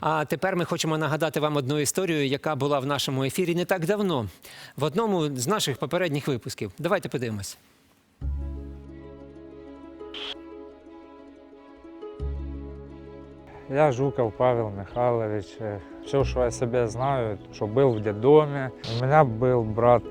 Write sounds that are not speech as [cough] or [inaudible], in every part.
А тепер ми хочемо нагадати вам одну історію, яка була в нашому ефірі не так давно, в одному з наших попередніх випусків. Давайте подивимось. Я Жуков Павел Михайлович. Все, что я себе знаю, что был в детдоме. У меня был брат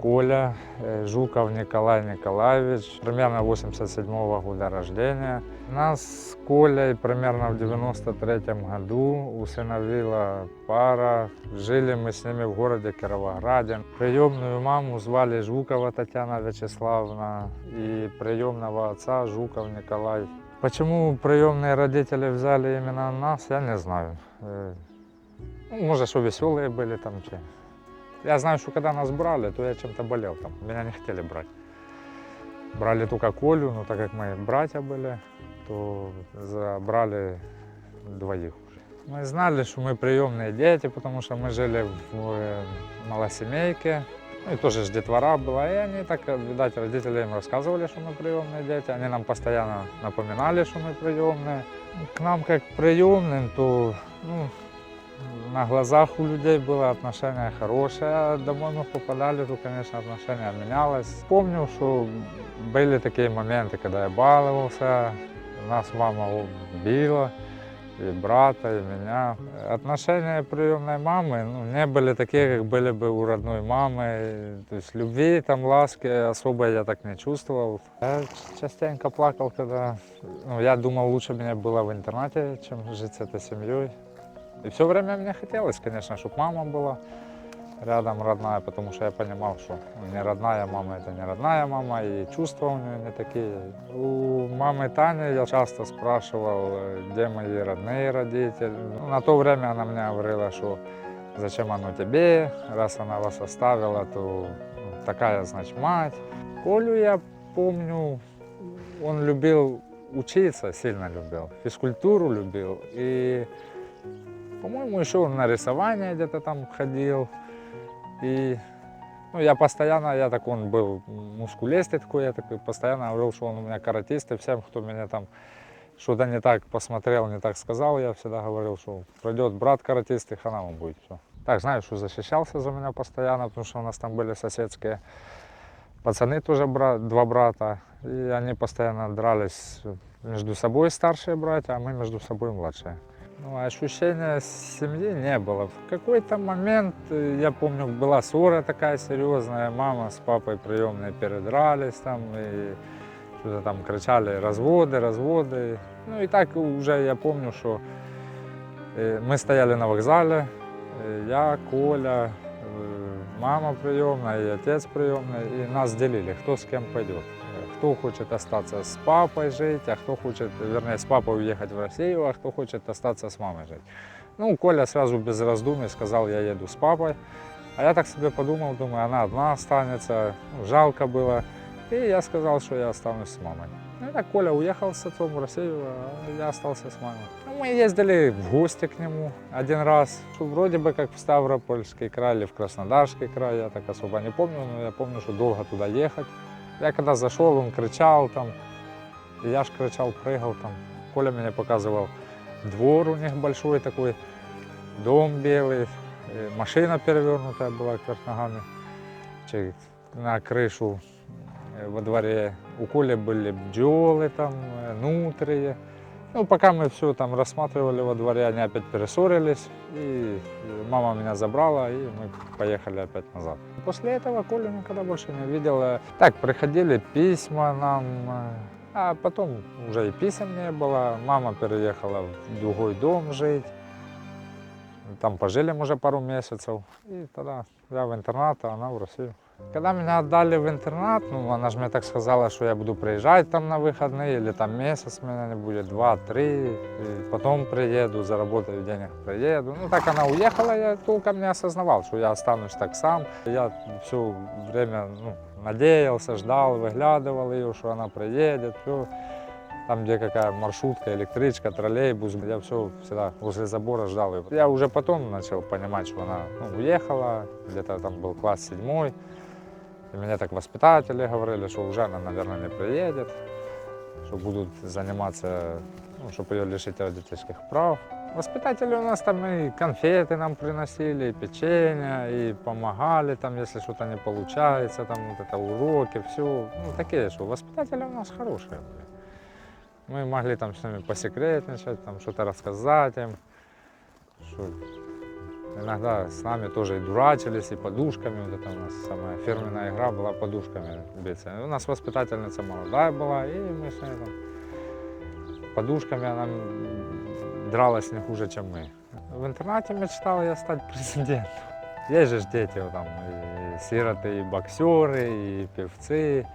Коля, э, Жуков Николай Николаевич, примерно 87 года рождения. Нас с Колей примерно в 93 году усыновила пара. Жили мы с ними в городе Кировограде. Приемную маму звали Жукова Татьяна Вячеславовна и приемного отца Жуков Николай Почему приемные родители взяли именно нас, я не знаю. Э, Ну, может, что веселые были там. Че. Я знаю, что когда нас брали, то я чем-то болел там. Меня не хотели брать. Брали только Колю, но так как мы братья были, то забрали двоих уже. Мы знали, что мы приемные дети, потому что мы жили в э, малосемейке. Ну и тоже ж детвора была. И они так, э, видать, родители им рассказывали, что мы приемные дети. Они нам постоянно напоминали, что мы приемные. К нам как к приемным, то ну, на глазах у людей было отношение хорошее. А домой мы попадали, то, конечно, отношение менялось. Помню, что были такие моменты, когда я баловался, нас мама била и брата, и меня. Отношения приемной мамы ну, не были такие, как были бы у родной мамы. То есть любви, там, ласки особо я так не чувствовал. Я частенько плакал, когда... Ну, я думал, лучше мне было в интернате, чем жить с этой семьей. И все время мне хотелось, конечно, чтобы мама была рядом родная, потому что я понимал, что не родная мама это не родная мама, и чувства у нее не такие. У мамы Тани я часто спрашивал, э, где мои родные родители. Ну, на то время она мне говорила, что зачем оно тебе, раз она вас оставила, то ну, такая, значит, мать. Колю я помню, он любил учиться, сильно любил, физкультуру любил. И, по-моему, еще он на рисование где-то там ходил. И ну, я постоянно, я так, он был мускулистый такой, я такой постоянно говорил, что он у меня каратист, и всем, кто меня там что-то не так посмотрел, не так сказал, я всегда говорил, что пройдет брат каратист, и хана вам будет все. Так, знаю, что защищался за меня постоянно, потому что у нас там были соседские пацаны тоже, брат, два брата, и они постоянно дрались между собой старшие братья, а мы между собой младшие. Ну, ощущения семьи не было. В какой-то момент, э, я помню, была ссора такая серьезная, мама с папой приемные передрались там, и что-то там кричали разводы, разводы. Ну и так уже я помню, что э, мы стояли на вокзале, э, я, Коля, мама приемная и отец приемный, и нас делили, кто с кем пойдет. Э, Кто хочет остаться с папой жить, а кто хочет, вернее, с папой уехать в Россию, а кто хочет остаться с мамой жить. Ну, Коля сразу без раздумий сказал, я еду с папой. А я так себе подумал, думаю, она одна останется, ну, жалко было. И я сказал, что я останусь с мамой. Ну, и так Коля уехал с отцом в Россию, а я остался с мамой. Ну, мы ездили в гости к нему один раз. Что Вроде бы как в Ставропольский край или в Краснодарский край, я так особо не помню, но я помню, что долго туда ехать. Я когда зашел, он кричал там, и я ж кричал, прыгал там. Коля мне показывал двор у них большой такой, дом белый, э, машина перевернутая была кверх ногами, чи на крышу э, во дворе. У Коли были бджолы там, э, нутрии. Ну, пока мы все там рассматривали во дворе, они опять перессорились, и э, мама меня забрала, и мы поехали опять назад. После этого Колю никогда больше не видел. Э, Так, приходили письма нам, э, а потом уже и писем не было. Мама переехала в другой дом жить. Там пожили мы уже пару месяцев. И тогда я в интернат, а она в Россию. Когда меня отдали в интернат, ну, она же мне так сказала, что я буду приезжать там на выходные, или там месяц меня не будет, два-три, и потом приеду, заработаю денег, приеду. Ну, так она уехала, я толком не осознавал, что я останусь так сам. Я все время ну, надеялся, ждал, выглядывал ее, что она приедет, все. Там, где какая маршрутка, электричка, троллейбус, я все всегда возле забора ждал ее. Я уже потом начал понимать, что она ну, уехала, где-то там был класс седьмой. И мне так воспитатели говорили, что уже она, наверное, не приедет, что будут заниматься, ну, чтобы ее лишить родительских прав. Воспитатели у нас там и конфеты нам приносили, и печенье, и помогали там, если что-то не получается, там вот это уроки, все. Ну, такие, что воспитатели у нас хорошие были. Мы могли там с ними посекретничать, там что-то рассказать им. Что иногда с нами тоже и дурачились, и подушками. Вот это у нас самая фирменная игра была подушками биться. У нас воспитательница молодая была, и мы с ней там подушками она м, дралась не хуже, чем мы. В интернате мечтал я стать президентом. Есть же ж дети вот там, и сироты, и боксеры, и певцы.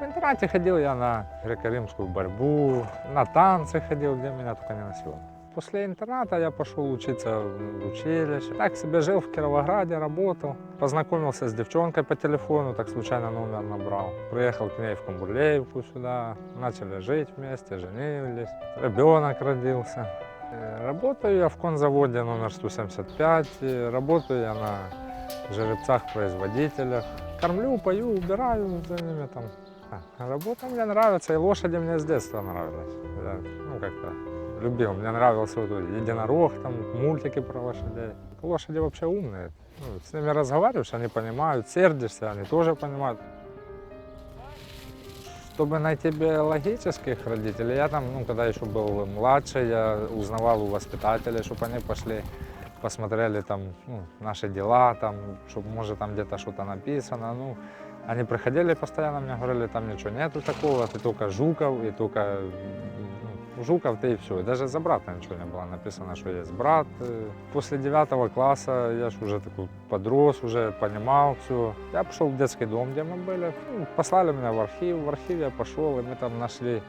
В интернате ходил я на греко-римскую борьбу, на танцы ходил, где меня только не носило. После интерната я пошел учиться в училище. Так себе жил в Кировограде, работал. Познакомился с девчонкой по телефону, так случайно номер набрал. Приехал к ней в Камбулеевку сюда. Начали жить вместе, женились. Ребенок родился. Э, Работаю я в конзаводе номер 175. Работаю я на жеребцах-производителях. Кормлю, пою, убираю за ними там. Работа мне нравится, и лошади мне с детства нравились. Я, ну, как-то любил. Мне нравился вот этот единорог, там, мультики про лошадей. Лошади вообще умные. Ну, с ними разговариваешь, они понимают, сердишься, они тоже понимают. Чтобы найти биологических родителей, я там, ну, когда еще был младше, я узнавал у воспитателей, чтобы они пошли, посмотрели там ну, наши дела, там, чтобы может там где-то что-то написано. Ну, они приходили постоянно, мне говорили, там ничего нету такого, ты только Жуков, и только ну, Жуков ты и все. И даже за брата ничего не было написано, что есть брат. Э, После девятого класса я ж уже такой подрос, уже понимал все. Я пошел в детский дом, где мы были. Ну, послали меня в архив, в архив я пошел, и мы там нашли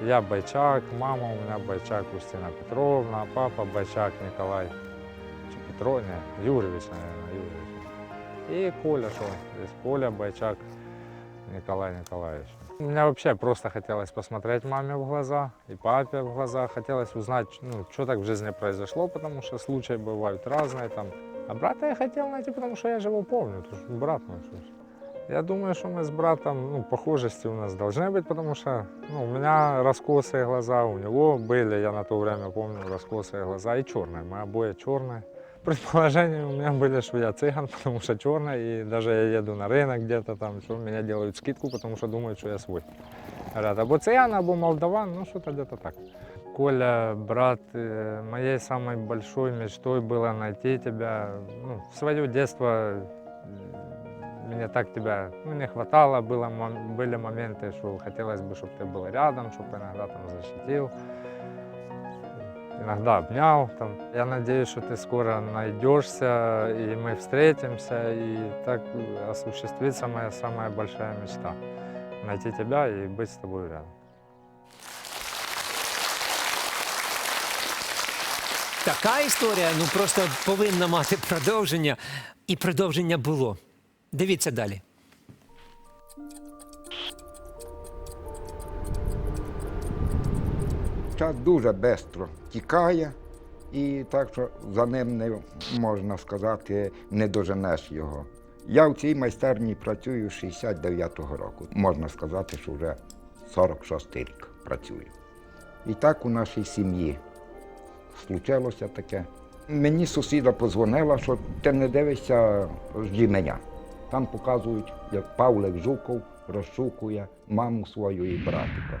я Бойчак, мама у меня Бойчак Устина Петровна, папа Бойчак Николай чи Петро, не, Юрьевич, наверное, Юрьевич. И Коля, что здесь Коля Бойчак Николай Николаевич. Мне вообще просто хотелось посмотреть маме в глаза и папе в глаза. Хотелось узнать, ну, что так в жизни произошло, потому что случаи бывают разные там. А брата я хотел найти, потому что я же его помню, это же брат мой. что ж. Я думаю, что мы с братом, ну, похожести у нас должны быть, потому что ну, у меня раскосые глаза, у него были, я на то время помню, раскосые глаза и черные. Мы обои черные. Предположения у меня были, что я цыган, [laughs] потому что черный, и даже я еду на рынок где-то там, что меня делают скидку, потому что думают, что я свой. Говорят, або цыган, або молдаван, ну что-то где-то так. Коля, брат, э, моей самой большой мечтой было найти тебя. Ну, в свое детство э, мне так тебя ну, не хватало, было, мом- были моменты, что хотелось бы, чтобы ты был рядом, чтобы иногда там защитил иногда обнял. Там. Я надеюсь, что ты скоро найдешься, и мы встретимся, и так осуществится моя самая большая мечта. Найти тебя и быть с тобой рядом. Така історія ну просто повинна мати продовження, і продовження було. Дивіться далі. Час дуже швидко тікає, і так що за ним не можна сказати, не доженеш його. Я в цій майстерні працюю з 69-го року. Можна сказати, що вже 46-й рік працюю. І так у нашій сім'ї случилося таке. Мені сусіда позвонила, що ти не дивишся жді мене. Там показують, як Павлик Жуков розшукує маму свою і братика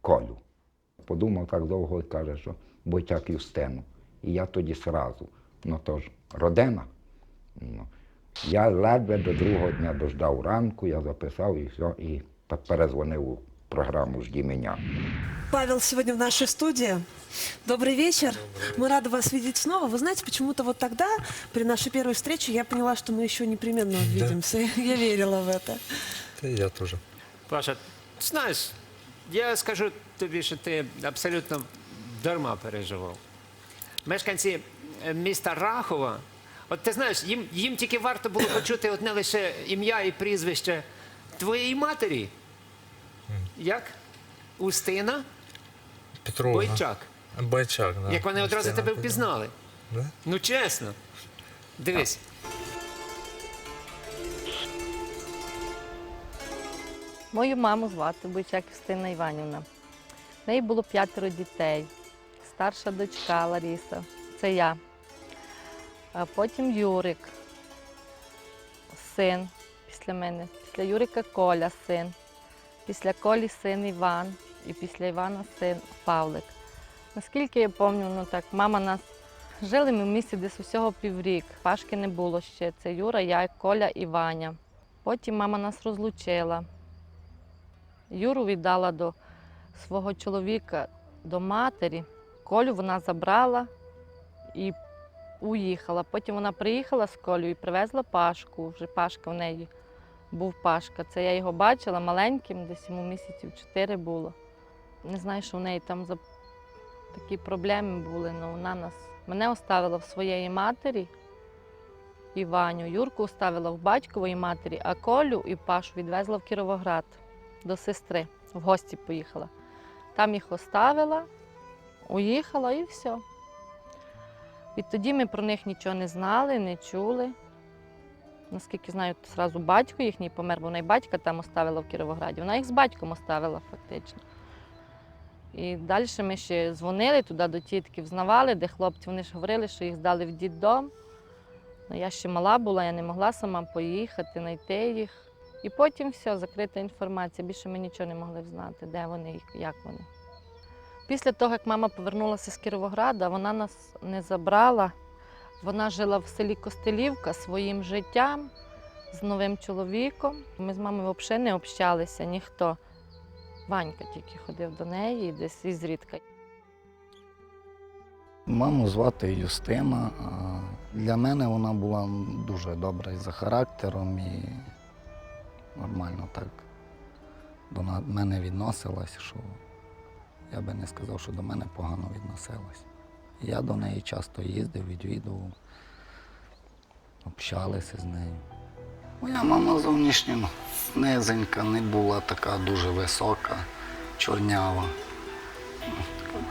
Колю Подумав так довго і каже, що Бойчак Юстину. І я тоді сразу. Ну то ж, родина. Ну, я ледве до другого дня дождав ранку, я записав і все, і так перезвонив у програму Жді мене. Павел сегодня в нашей студии. Добрый вечер. Мы рады вас видеть снова. Вы знаете, почему-то вот тогда, при нашей первой встрече, я поняла, что мы еще непременно увидимся. [laughs] Я верила в это. Та я теж. Паша, знаєш, я скажу тобі, що ти абсолютно дарма переживав. Мешканці е, міста Рахова, от ти знаєш, їм, їм тільки варто було почути от не лише ім'я і прізвище твоєї матері. Як? Устина Петровна. Бойчак. Бойчак, да. Як вони одразу Устина тебе впізнали. Да? Ну чесно. Дивись. Мою маму звати Бойчак Юстина Іванівна. В неї було п'ятеро дітей. старша дочка Ларіса, це я. А потім Юрик, син після мене. Після Юрика Коля син. Після Колі син Іван. І після Івана син Павлик. Наскільки я пам'ятаю, ну так, мама нас жили ми в місті десь усього піврік. Пашки не було ще. Це Юра, я, Коля і Ваня. Потім мама нас розлучила. Юру віддала до свого чоловіка, до матері. Колю вона забрала і уїхала. Потім вона приїхала з Колю і привезла Пашку. Вже Пашка в неї був Пашка. Це я його бачила маленьким, десь йому місяців чотири було. Не знаю, що в неї там за такі проблеми були, але вона нас мене оставила в своєї матері і Ваню. Юрку оставила в батькової матері, а Колю і Пашу відвезла в Кіровоград до сестри. В гості поїхала. Там їх оставила, уїхала і все. Відтоді ми про них нічого не знали, не чули. Наскільки знаю, то зразу батько їхній помер, бо вона й батька там оставила в Кіровограді. Вона їх з батьком оставила фактично. І далі ми ще дзвонили туди до тітки, взнавали, де хлопці. Вони ж говорили, що їх здали в дітдом. Ну, я ще мала була, я не могла сама поїхати, знайти їх. І потім все, закрита інформація. Більше ми нічого не могли знати, де вони і як вони. Після того, як мама повернулася з Кіровограда, вона нас не забрала. Вона жила в селі Костелівка своїм життям з новим чоловіком. Ми з мамою взагалі не общалися ніхто. Ванька тільки ходив до неї десь ізрідка. Маму звати Юстина. Для мене вона була дуже добра і за характером, і нормально так до мене відносилась, що я би не сказав, що до мене погано відносилась. Я до неї часто їздив, відвідував, общалися з нею. Моя мама зовнішня ну, низенька, не була така дуже висока, чорнява,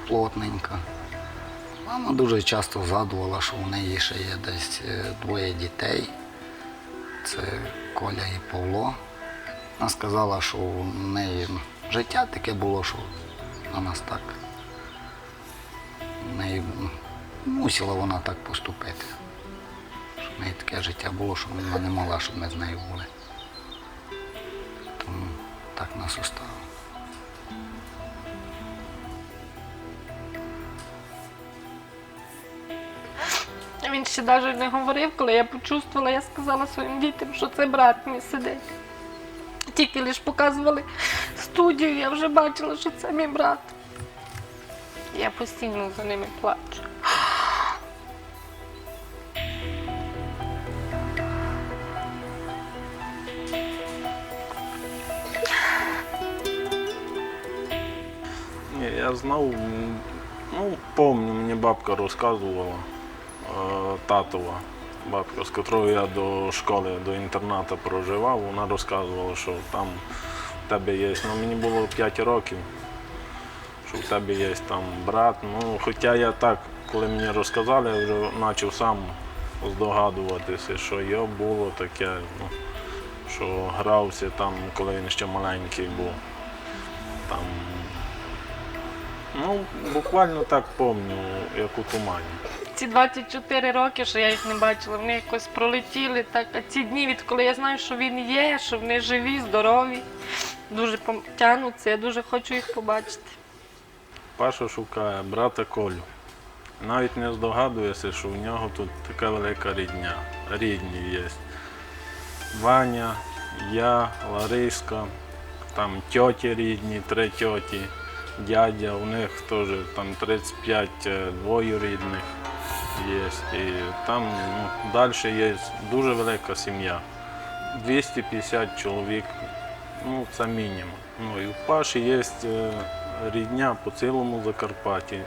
плотненька. Мама дуже часто згадувала, що у неї ще є десь е, двоє дітей. Це Коля і Павло. Вона сказала, що у неї життя таке було, що на нас так. Неї мусила вона так поступити. Що в неї таке життя було, що вона не могла, щоб ми з нею були. Тому так нас оставили. Він ще навіть не говорив, коли я почувствувала, я сказала своїм дітям, що це брат мій сидить. Тільки лише показували студію, я вже бачила, що це мій брат. Я постійно за ними плачу. Я знав, ну, помню, мені бабка розказувала, е, татова бабка, з котрою я до школи, до інтернату проживав, вона розказувала, що там в тебе є, ну мені було 5 років, що в тебе є там брат. Ну, хоча я так, коли мені розказали, я вже почав сам здогадуватися, що його було таке, ну, що грався там, коли він ще маленький був. Там Ну, буквально так помню, як у тумані. Ці 24 роки, що я їх не бачила, вони якось пролетіли. Так, а ці дні, відколи я знаю, що він є, що вони живі, здорові, дуже тягнуться, я дуже хочу їх побачити. Паша шукає брата Колю. Навіть не здогадується, що в нього тут така велика рідня. Рідні є. Ваня, я, Лариска, там тьоті рідні, три тьоті, дядя, у них теж там 35 е, двоюрідних є. І там ну, далі є дуже велика сім'я. 250 чоловік, ну це мінімум. Ну і в Паші є е, рідня по цілому Закарпатті.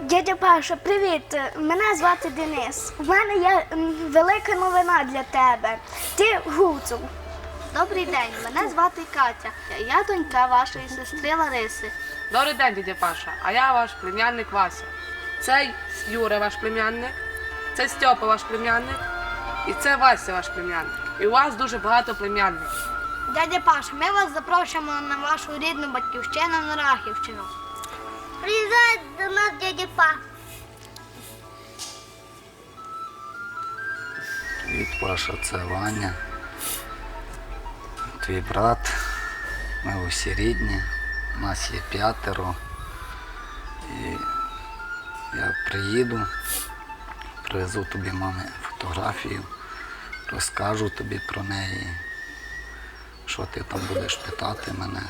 Дядя Паша, привіт! Мене звати Денис. У мене є велика новина для тебе. Ти гуцул. Добрий день, мене звати Катя. Я донька вашої сестри Лариси. Добрий день, дядя Паша. А я ваш племянник Вася. Цей Юра ваш племянник, це Стьопа ваш племянник, і це Вася ваш племянник. І у вас дуже багато племянників. Дядя Паша, ми вас запрошуємо на вашу рідну батьківщину на Рахівщину. приїжджає до нас дядя Паш. Від Паша це Ваня. Твій брат. Ми усі рідні. У нас є п'ятеро. І я приїду, привезу тобі мамі фотографію, розкажу тобі про неї, що ти там будеш питати мене.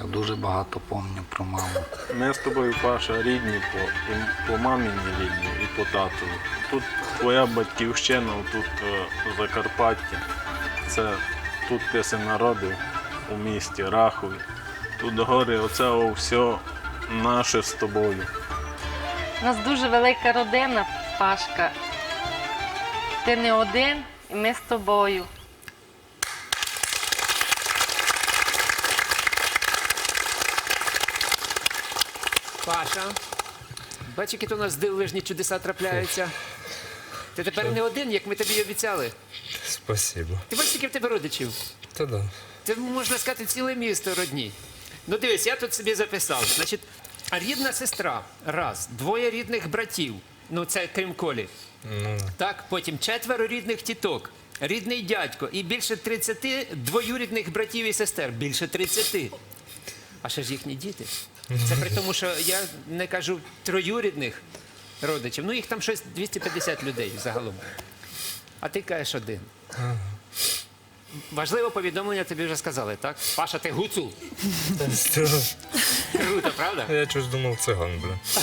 Я дуже багато пам'ятаю про маму. Ми з тобою, Паша, рідні по, по маміні рідні, і по татові. Тут твоя батьківщина, тут е, в Закарпатті. Це тут ти се народив у місті Рахові. Тут гори, оце все наше з тобою. У нас дуже велика родина, Пашка. Ти не один, і ми з тобою. Паша, бач, які то у нас дивовижні чудеса трапляються. Ти тепер не один, як ми тобі й обіцяли. Спасибо. Ти бачиш, скільки в тебе родичів? Та да. Це можна сказати ціле місто родні. Ну дивись, я тут собі записав. Значить, рідна сестра, раз, двоє рідних братів. Ну, це крім колі. Ну, Так, потім четверо рідних тіток, рідний дядько і більше 30 двоюрідних братів і сестер. Більше 30. А ще ж їхні діти. Це при тому, що я не кажу троюрідних родичів. Ну, їх там щось 250 людей загалом. А ти кажеш один. Важливе повідомлення тобі вже сказали, так? Паша, ти гуцул. Круто, правда? я чогось думав циган, бля. [laughs]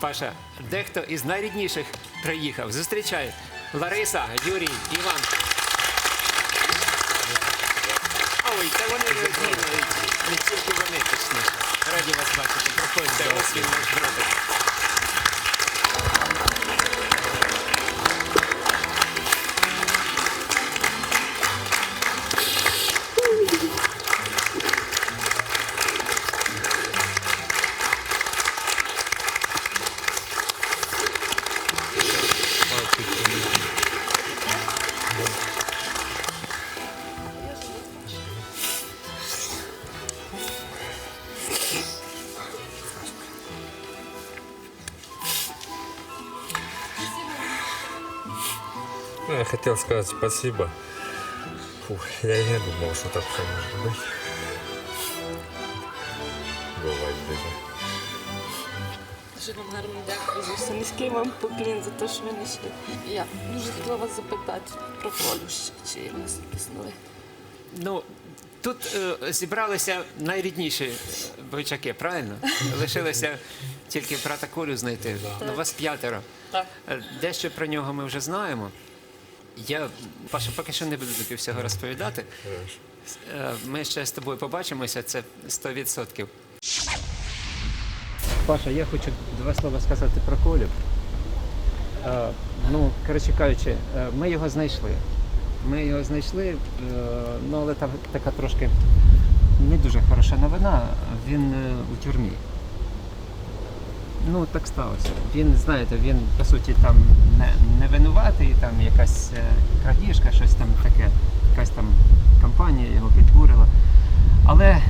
Паша, дехто із найрідніших приїхав. Зустрічай. Лариса, Юрій, Іван. Ой, та вони родні навіть. Не тільки вони, точніше. Раді вас бачити. Проходьте, ось він наш братик. Хотел сказать спасибо. Фух, я и не думал, что так все может быть. Бывает даже. Дуже вам гарно дякую за все. Низький вам поклін за те, що ви не йшли. Я дуже хотіла вас запитати про колюще чи є в нас якісь нові. Ну, тут е, зібралися найрідніші бойчаки, правильно? [laughs] Лишилося тільки брата Колю знайти. Ну, вас п'ятеро. Так. Е, Дещо про нього ми вже знаємо. Я, Паша, поки що не буду тобі всього розповідати. Е, Ми ще з тобою побачимося, це 100%. Паша, я хочу два слова сказати про Колю. Е, ну, коротше кажучи, е, ми його знайшли. Ми його знайшли, ну але там така трошки не дуже хороша новина. Він у тюрмі. Ну, так сталося. Він, знаєте, він по суті там не, не винуватий, там якась е, крадіжка, щось там таке, якась там компанія його підбурила. Але е,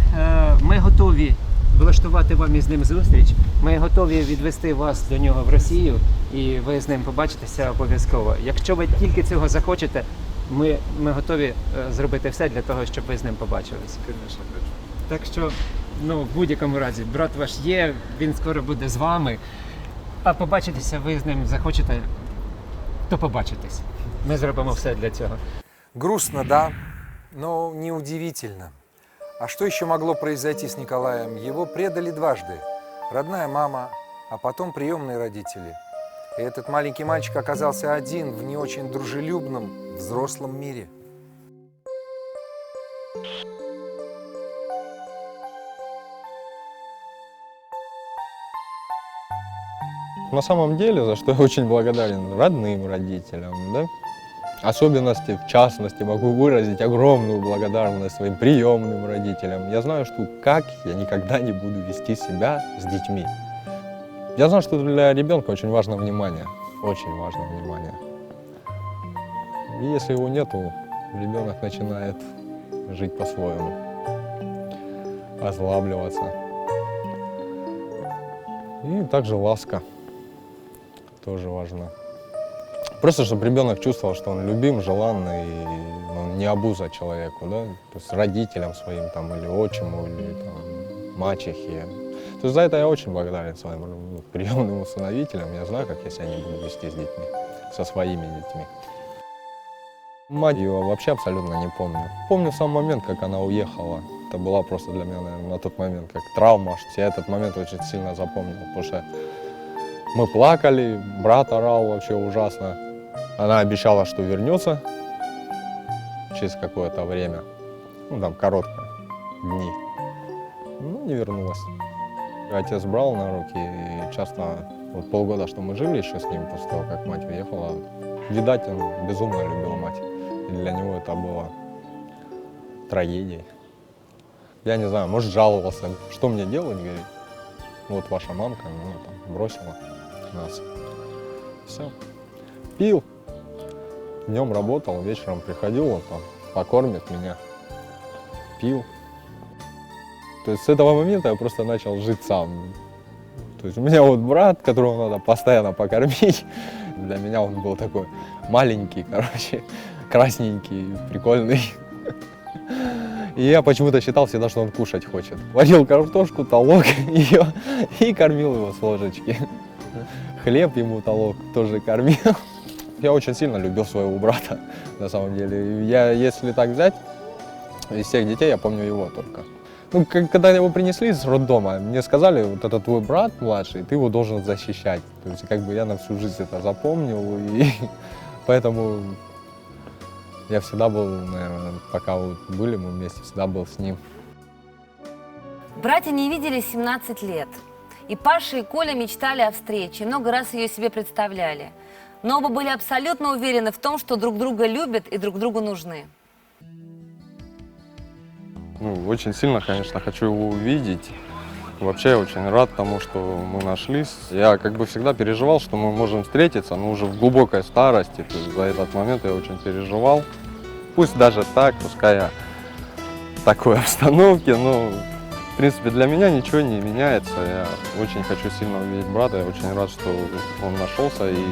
ми готові влаштувати вам із ним зустріч. Ми готові відвести вас до нього в Росію, і ви з ним побачитеся обов'язково. Якщо ви тільки цього захочете, ми, ми готові е, зробити все для того, щоб ви з ним побачилися. Так що, ну, в будь-якому разі, брат ваш є, він скоро буде з вами. А побачитися ви з ним захочете, то побачитесь. Ми зробимо все для цього. Грустно, да, но неудивительно. А что еще могло произойти с Николаем? Его предали дважды. Родная мама, а потом приемные родители. И этот маленький мальчик оказался один в не очень дружелюбном взрослом мире. На самом деле, за что я очень благодарен родным родителям, да? Особенности, в частности, могу выразить огромную благодарность своим приемным родителям. Я знаю, что как я никогда не буду вести себя с детьми. Я знаю, что для ребенка очень важно внимание, очень важно внимание. И если его нету, ребенок начинает жить по-своему, озлабливаться. И также ласка тоже важна. Просто чтобы ребенок чувствовал, что он любим, желанный, и он не обуза человеку, да, то есть родителям своим там или отчиму, или там, мачехе. То есть за это я очень благодарен своим приемным усыновителям. Я знаю, как я себя не буду вести с детьми, со своими детьми. Мать ее вообще абсолютно не помню. Помню сам момент, как она уехала. Это была просто для меня, наверное, на тот момент как травма. Я этот момент очень сильно запомнил, потому что мы плакали, брат орал вообще ужасно. Она обещала, что вернется через какое-то время. Ну, там, короткое, дни. Ну, не вернулась. Отец брал на руки и часто, вот полгода, что мы жили еще с ним после того, как мать уехала, видать, он безумно любил мать. И для него это было трагедией. Я не знаю, может, жаловался, что мне делать, говорит. Вот ваша мамка, ну, там, бросила нас. Все. Пил. Днем работал, вечером приходил, он покормит меня. Пил. То есть с этого момента я просто начал жить сам. То есть у меня вот брат, которого надо постоянно покормить. [laughs] Для меня он был такой маленький, короче, [laughs] красненький, прикольный. [laughs] И я почему-то считал всегда, что он кушать хочет. Варил картошку, толок ее и кормил его с ложечки. Хлеб ему толок тоже кормил. Я очень сильно любил своего брата, на самом деле. Я, если так взять, из всех детей я помню его только. Ну, когда его принесли из роддома, мне сказали, вот это твой брат младший, ты его должен защищать. То есть, как бы я на всю жизнь это запомнил, и [laughs] поэтому я всегда был, наверное, пока вот были мы вместе, всегда был с ним. Братья не виделись 17 лет. И Паша и Коля мечтали о встрече, много раз ее себе представляли. Но оба были абсолютно уверены в том, что друг друга любят и друг другу нужны. Ну, очень сильно, конечно, хочу его увидеть. Вообще я очень рад тому, что мы нашлись. Я как бы всегда переживал, что мы можем встретиться, но уже в глубокой старости. То есть за этот момент я очень переживал. Пусть даже так, пускай я в такой [laughs] обстановке, но принципе для меня ничего не меняется. Я очень хочу сильно увидеть брата, я очень рад, что он нашелся. И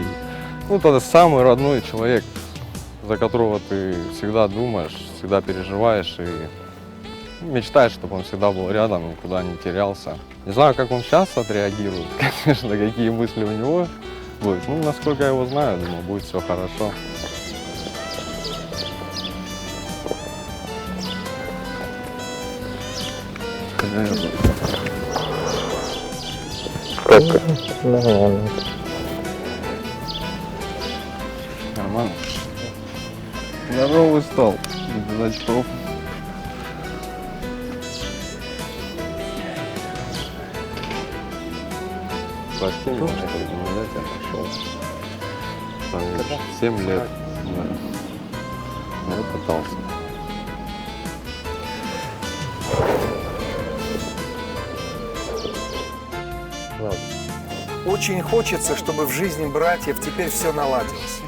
ну, это самый родной человек, за которого ты всегда думаешь, всегда переживаешь и мечтаешь, чтобы он всегда был рядом, никуда не терялся. Не знаю, как он сейчас отреагирует, [laughs] конечно, какие мысли у него будут. Ну, насколько я его знаю, думаю, будет все хорошо. Нормально. Нормально. Здоровый стал. Без очков. Прости меня, что я тебя нашел. Там видишь, 7 лет. Да. Я пытался. Очень хочется, чтобы в жизни братьев теперь все наладилось.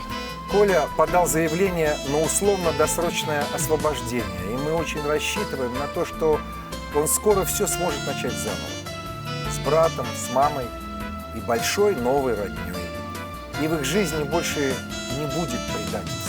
Коля подал заявление на условно-досрочное освобождение, и мы очень рассчитываем на то, что он скоро все сможет начать заново. С братом, с мамой и большой новой родней. И в их жизни больше не будет предательства.